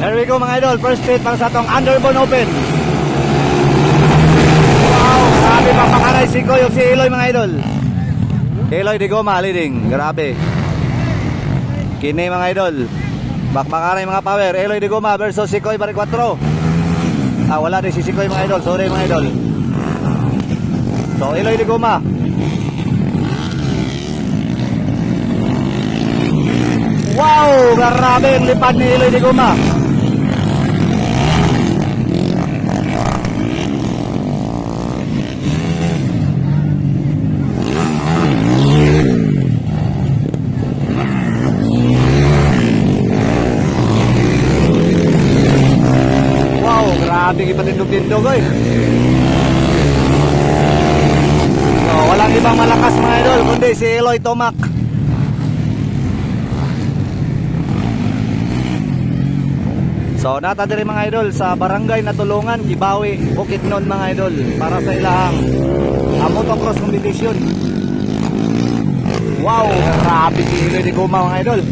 There we go mga idol. First straight para sa atong Underbone Open. Wow, grabe pa pakaray si Koy ug si Eloy mga idol. Eloy di goma leading. Grabe. Kini mga idol. Bakbakaray mga power. Eloy di goma versus si Koy Bari 4. Ah, wala din si Sikoy mga idol. Sorry mga idol. So, Eloy di goma. Wow! Grabe ang lipad ni Eloy di goma. Grabe ipatindog-tindog oy. So, walang ibang malakas mga idol kundi si Eloy Tomac. So, nata diri mga idol sa barangay na tulungan Kibawi, Bukidnon mga idol para sa ilahang uh, motocross competition. Wow, grabe si Eloy di Guma mga idol.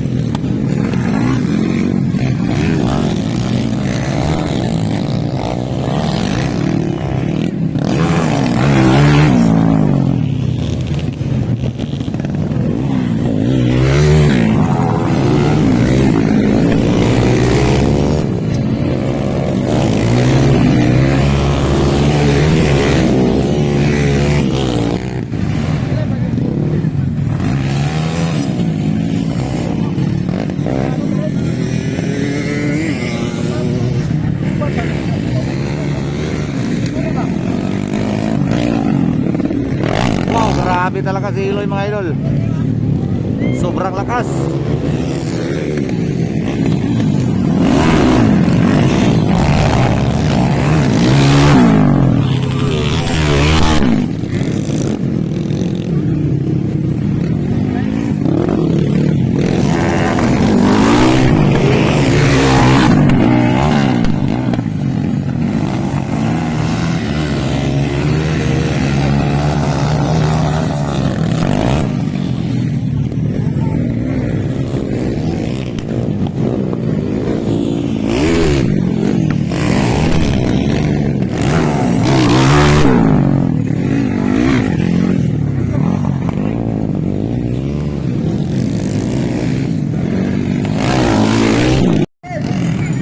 Wow, grabe talaga si Eloy mga idol. Sobrang lakas.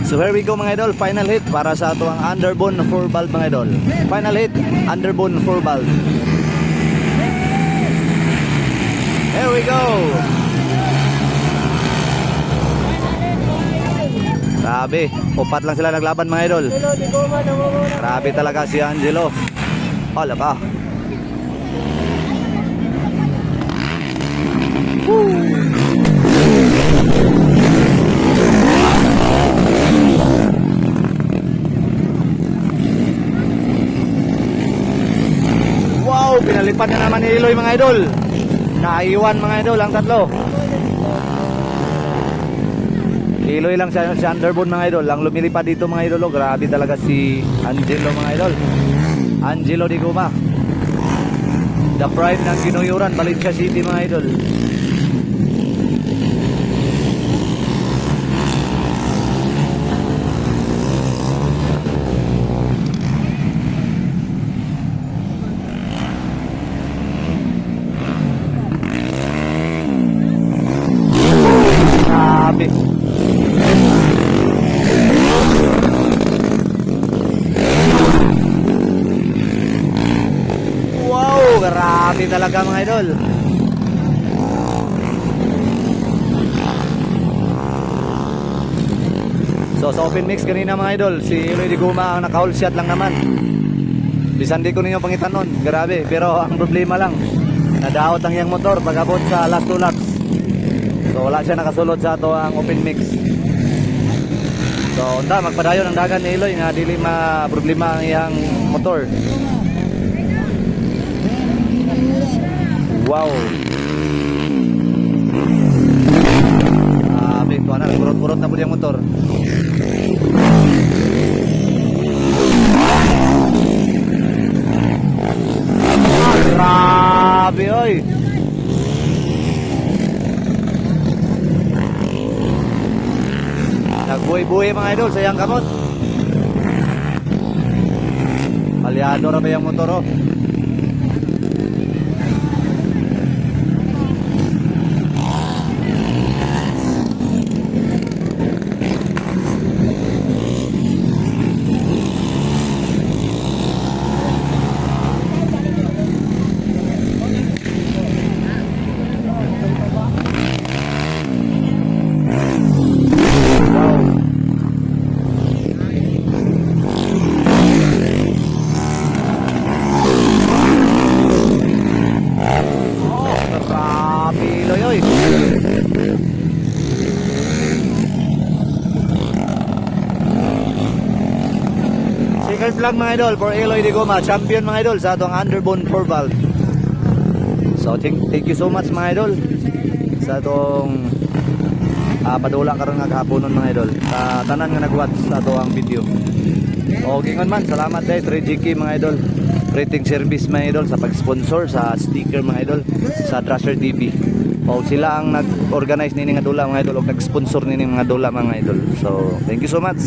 So here we go mga idol, final hit para sa ato ang underbone 4 valve mga idol. Final hit, underbone 4 valve. Here we go. Grabe, upat lang sila naglaban mga idol. Grabe talaga si Angelo. Hala ka. Wow, pinalipad na naman ni Eloy mga idol. Naiwan mga idol ang tatlo. Eloy lang sa, sa underbone mga idol. Ang lumilipad dito mga idol. oh, Grabe talaga si Angelo mga idol. Angelo Di Guma. The pride ng Ginuyuran, Valencia City mga idol. Grabe. Wow, grabe talaga mga idol. So sa open mix kanina mga idol, si Eloy Guma ang naka-hold shot lang naman. Bisan di ko ninyo pangitan nun, grabe. Pero ang problema lang, nadaot ang iyang motor pag abot sa last two laps. So wala siya nakasulod sa ato ang open mix. So unta magpadayon ang dagan ni Eloy nga dili ma problema ang iyang motor. Wow. Ah, big tuwa na, kurot-kurot na po yung motor. Ah, grabe oy. Nagbuhay-buhay mga idol sa iyang kamot. Palyado ra ba yung motor oh. Grabe, loyoy. Second vlog mga idol for Eloy de Goma, champion mga idol sa atong underbone 4 valve. So thank, thank you so much mga idol sa atong ah, padula karon nga kahaponon mga idol. Sa tanan nga nag-watch sa ato ang video. O gingon man, salamat dahil 3GK mga idol. Rating service mga idol sa pag-sponsor sa sticker mga idol sa Trasher TV. O sila ang nag-organize nini nga dula mga idol o nag-sponsor nini mga dula mga idol. So, thank you so much.